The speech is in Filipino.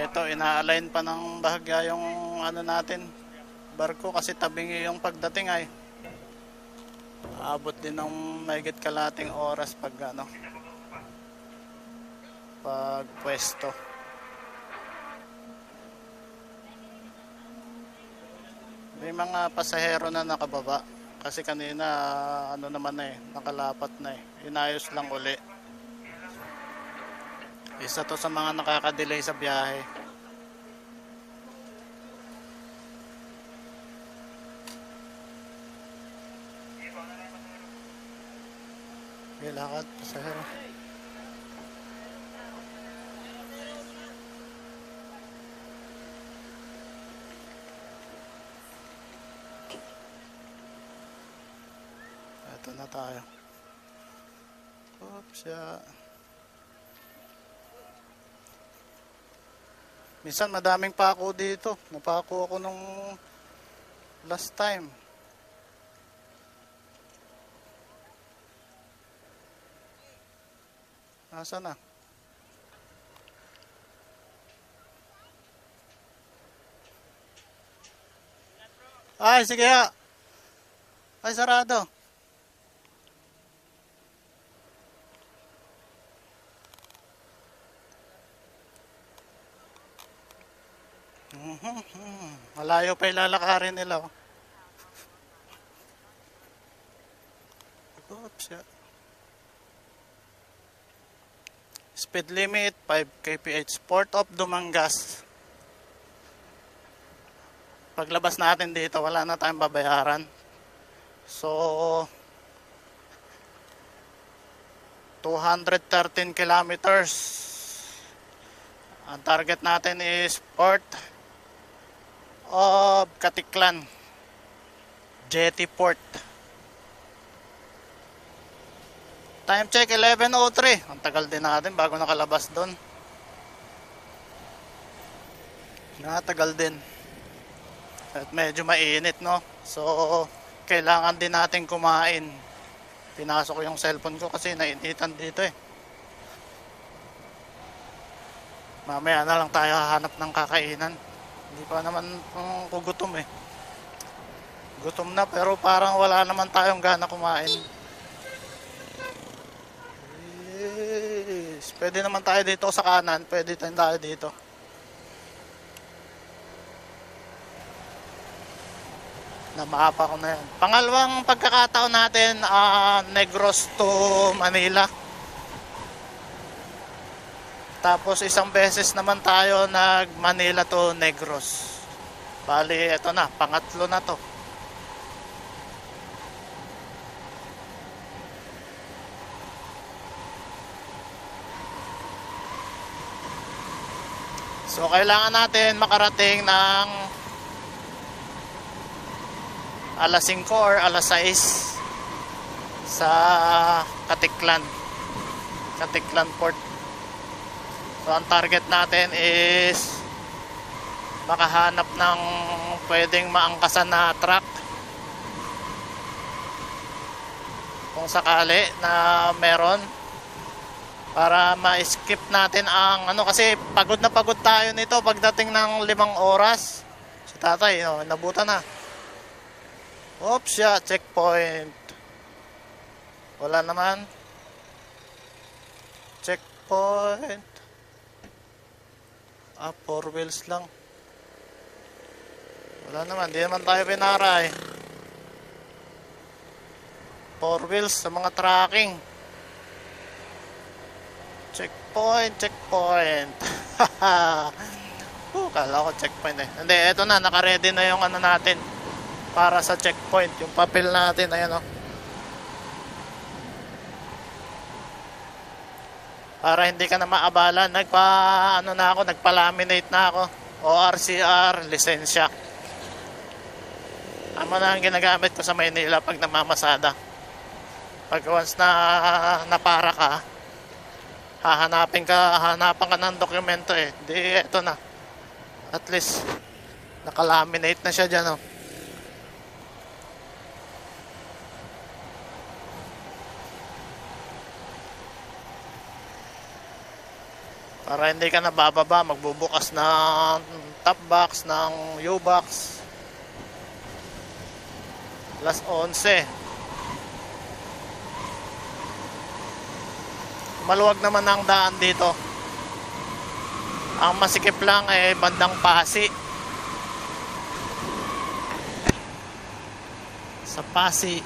Ito, ina-align pa ng bahagya yung ano natin, barko kasi tabingi yung pagdating ay. Abot din ng mahigit kalating oras pag ano, pag pwesto. May mga pasahero na nakababa kasi kanina ano naman na eh, nakalapat na eh. Inayos lang uli. Isa to sa mga nakaka-delay sa biyahe. Okay, lakad, pasahero. Ito na tayo. Oops, yeah. Minsan madaming pako dito. Napako ako nung last time. Nasaan na? Ay, sige ha. Ay, sarado. Malayo pa ilalakarin nila. oh. Oops, yeah. Speed limit 5 kph. Port of Dumangas. Paglabas natin dito, wala na tayong babayaran. So, 213 kilometers. Ang target natin is Port of Katiklan. Jetty Port. Time check 11.03. Ang tagal din natin bago nakalabas doon. Nakatagal din. At medyo mainit no. So, kailangan din natin kumain. Pinasok yung cellphone ko kasi nainitan dito eh. Mamaya na lang tayo hahanap ng kakainan. Hindi pa naman um, kugutom eh. Gutom na pero parang wala naman tayong gana kumain. Yes. Pwede naman tayo dito sa kanan. Pwede tayo tayo dito. Namapa ko na yan. Pangalawang pagkakataon natin, ah, Negros to Manila. Tapos isang beses naman tayo nag Manila to Negros. Bali, eto na, pangatlo na to. So, kailangan natin makarating ng alas 5 or alas 6 sa Katiklan. Katiklan Port. So, ang target natin is makahanap ng pwedeng maangkasan na truck. Kung sakali na meron. Para ma-skip natin ang ano kasi pagod na pagod tayo nito pagdating ng limang oras. Si tatay no, nabuta na. Oops ya checkpoint. Wala naman. Checkpoint ah four wheels lang wala naman di naman tayo pinaray four wheels sa mga tracking Checkpoint, checkpoint. uh, kala ko checkpoint eh. Hindi, eto na, naka-ready na yung ano natin para sa checkpoint, yung papel natin, ayan oh. Para hindi ka na maabala, nagpa ano na ako, nagpa-laminate na ako. ORCR, lisensya. Tama na ang ginagamit ko sa Maynila pag namamasada. Pag once na napara ka, hahanapin ka, hahanapan ka ng dokumento eh. Di, eto na. At least, nakalaminate na siya dyan, oh. Para hindi ka nabababa, magbubukas ng top box, ng U-box. Alas 11. Maluwag naman ang daan dito. Ang masikip lang ay bandang Pasi. Sa Pasi.